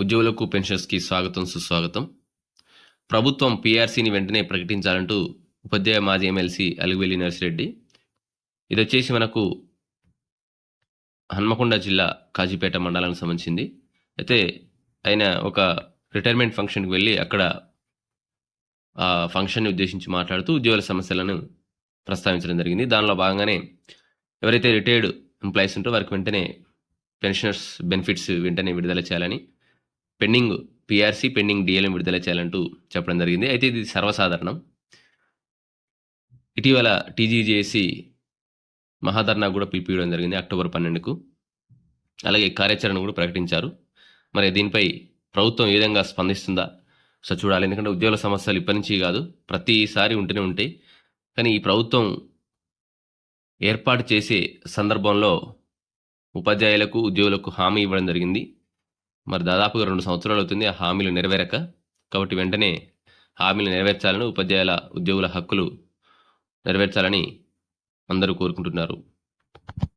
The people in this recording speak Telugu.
ఉద్యోగులకు పెన్షన్స్కి స్వాగతం సుస్వాగతం. ప్రభుత్వం పీఆర్సీని వెంటనే ప్రకటించాలంటూ ఉపాధ్యాయ మాజీ ఎమ్మెల్సీ అలుగువెల్లి నర్సిరెడ్డి. ఇది వచ్చేసి మనకు హన్మకొండ జిల్లా కాజీపేట మండలానికి సంబంధించింది. అయితే ఆయన ఒక రిటైర్మెంట్ ఫంక్షన్కి వెళ్ళి అక్కడ ఆ ఫంక్షన్ని ఉద్దేశించి మాట్లాడుతూ ఉద్యోగుల సమస్యలను ప్రస్తావించడం జరిగింది. దానిలో భాగంగానే ఎవరైతే రిటైర్డ్ ఎంప్లాయీస్ ఉంటారో వారికి వెంటనే పెన్షనర్స్ బెనిఫిట్స్ వెంటనే విడుదల చేయాలని పెండింగ్ పిఆర్సీ పెండింగ్ డిఎల్ఎం విడుదల చేయాలంటూ చెప్పడం జరిగింది. అయితే ఇది సర్వసాధారణం. ఇటీవల టీజీజేసి మహాధర్నా కూడా పిలిపియడం జరిగింది అక్టోబర్ పన్నెండుకు. అలాగే కార్యాచరణ కూడా ప్రకటించారు. మరి దీనిపై ప్రభుత్వం ఏ విధంగా స్పందిస్తుందా? సో చూడాలి. ఎందుకంటే ఉద్యోగుల సమస్యలు ఇప్పటి నుంచి కాదు ప్రతిసారి ఉంటూనే ఉంటాయి. కానీ ఈ ప్రభుత్వం ఏర్పాటు చేసే సందర్భంలో ఉపాధ్యాయులకు ఉద్యోగులకు హామీ ఇవ్వడం జరిగింది. మరి దాదాపుగా రెండు సంవత్సరాలు అవుతుంది ఆ హామీలు నెరవేరక. కాబట్టి వెంటనే హామీలు నెరవేర్చాలని ఉపాధ్యాయుల ఉద్యోగుల హక్కులు నెరవేర్చాలని అందరూ కోరుకుంటున్నారు.